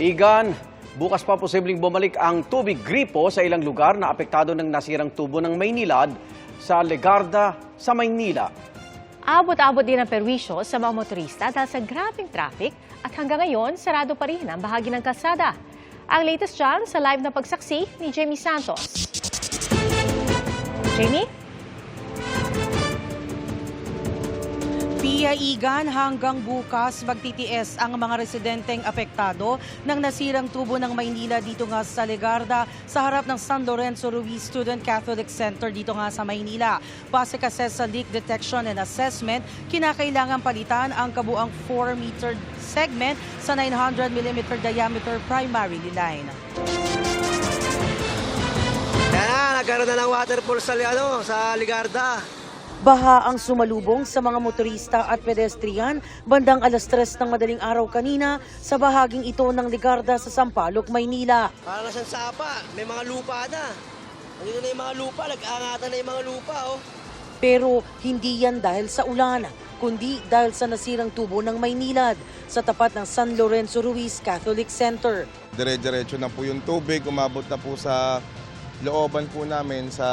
Igan, bukas pa posibleng bumalik ang tubig gripo sa ilang lugar na apektado ng nasirang tubo ng Maynilad sa Legarda sa Maynila. Abot-abot din ang perwisyo sa mga motorista dahil sa grabing traffic at hanggang ngayon sarado pa rin ang bahagi ng kalsada. Ang latest dyan sa live na pagsaksi ni Jamie Santos. Jamie? Pia Igan hanggang bukas magtitiis ang mga residenteng apektado ng nasirang tubo ng Maynila dito nga sa Legarda sa harap ng San Lorenzo Ruiz Student Catholic Center dito nga sa Maynila. Base kasi sa leak detection and assessment, kinakailangan palitan ang kabuang 4-meter segment sa 900mm diameter primary line. Yan, nagkaroon na ng waterfall sa, ano, sa Ligarda. Baha ang sumalubong sa mga motorista at pedestrian bandang alas 3 ng madaling araw kanina sa bahaging ito ng Ligarda sa Sampaloc, Maynila. Para siyang sapa, may mga lupa na. Nandito na yung mga lupa, nag-angatan na yung mga lupa, oh. Pero hindi yan dahil sa ulan, kundi dahil sa nasirang tubo ng Maynilad sa tapat ng San Lorenzo Ruiz Catholic Center. Dire-diretso na po yung tubig, umabot na po sa looban po namin sa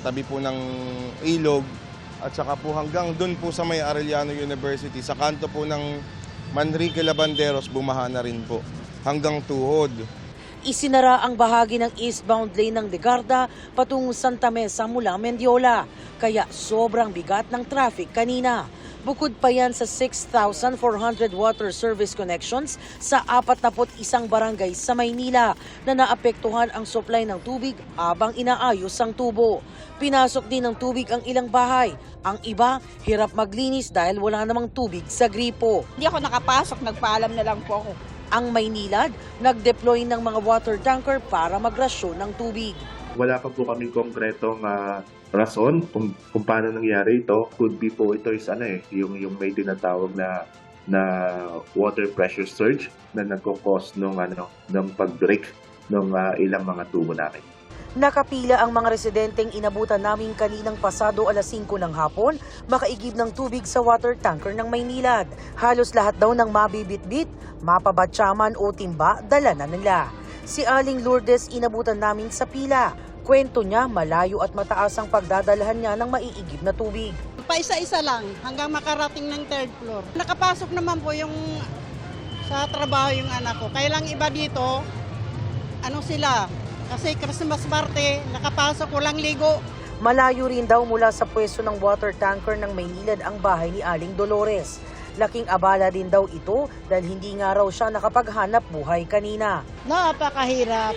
tabi po ng ilog at saka po hanggang dun po sa may Arellano University sa kanto po ng Manrique Labanderos bumaha na rin po hanggang tuhod. Isinara ang bahagi ng eastbound lane ng Legarda patungo Santa Mesa mula Mendiola, kaya sobrang bigat ng traffic kanina. Bukod pa yan sa 6,400 water service connections sa 41 barangay sa Maynila na naapektuhan ang supply ng tubig habang inaayos ang tubo. Pinasok din ng tubig ang ilang bahay. Ang iba, hirap maglinis dahil wala namang tubig sa gripo. Hindi ako nakapasok, nagpaalam na lang po ako. Ang Maynilad, nag-deploy ng mga water tanker para magrasyon ng tubig. wala pa po kaming konkretong ah, rason kung, kung paano nangyari ito. Could be po ito is ano eh, yung, yung may tinatawag na na water pressure surge na nagkukos nung ano ng pag-break ng ah, ilang mga tubo namin. Nakapila ang mga residenteng inabutan namin kaninang pasado alas 5 ng hapon, makaigib ng tubig sa water tanker ng Maynilad. Halos lahat daw ng mabibitbit, mapabatsaman o timba, dala na nila. Si Aling Lourdes inabutan namin sa pila. Kwento niya, malayo at mataas ang pagdadalhan niya ng maiigib na tubig. Paisa-isa lang hanggang makarating ng third floor. Nakapasok naman po yung sa trabaho yung anak ko. Kaya lang iba dito, ano sila, kasi Christmas party, nakapasok walang ligo. Malayo rin daw mula sa pwesto ng water tanker ng Maynilad ang bahay ni Aling Dolores. Laking abala din daw ito dahil hindi nga raw siya nakapaghanap buhay kanina. Napakahirap.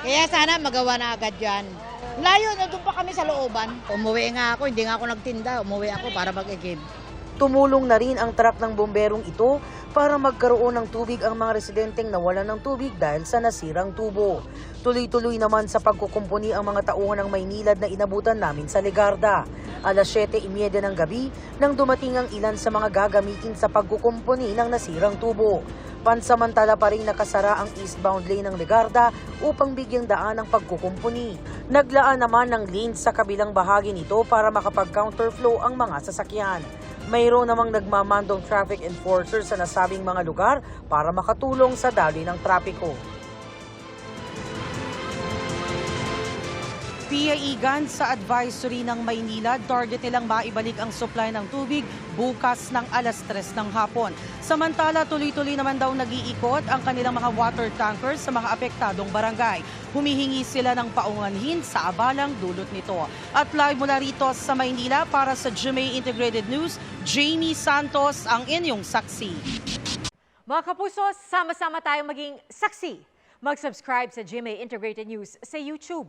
Kaya sana magawa na agad yan. Layo na doon pa kami sa looban. Umuwi nga ako, hindi nga ako nagtinda. Umuwi ako para mag-igib. Tumulong na rin ang truck ng bomberong ito para magkaroon ng tubig ang mga residenteng nawalan ng tubig dahil sa nasirang tubo. Tuloy-tuloy naman sa pagkukumpuni ang mga tauhan ng Maynilad na inabutan namin sa Legarda. Alas 7.30 ng gabi nang dumating ang ilan sa mga gagamitin sa pagkukumpuni ng nasirang tubo. Pansamantala pa rin nakasara ang eastbound lane ng Legarda upang bigyang daan ang pagkukumpuni. Naglaan naman ng lane sa kabilang bahagi nito para makapag-counterflow ang mga sasakyan. Mayroon namang nagmamandong traffic enforcer sa nasabing mga lugar para makatulong sa daloy ng trapiko. Pia Igan sa advisory ng Maynila, target nilang maibalik ang supply ng tubig bukas ng alas 3 ng hapon. Samantala, tuloy-tuloy naman daw nag-iikot ang kanilang mga water tankers sa mga apektadong barangay. Humihingi sila ng paunganhin sa abalang dulot nito. At live mula rito sa Maynila para sa GMA Integrated News, Jamie Santos ang inyong saksi. Mga kapuso, sama-sama tayong maging saksi. Mag-subscribe sa GMA Integrated News sa YouTube.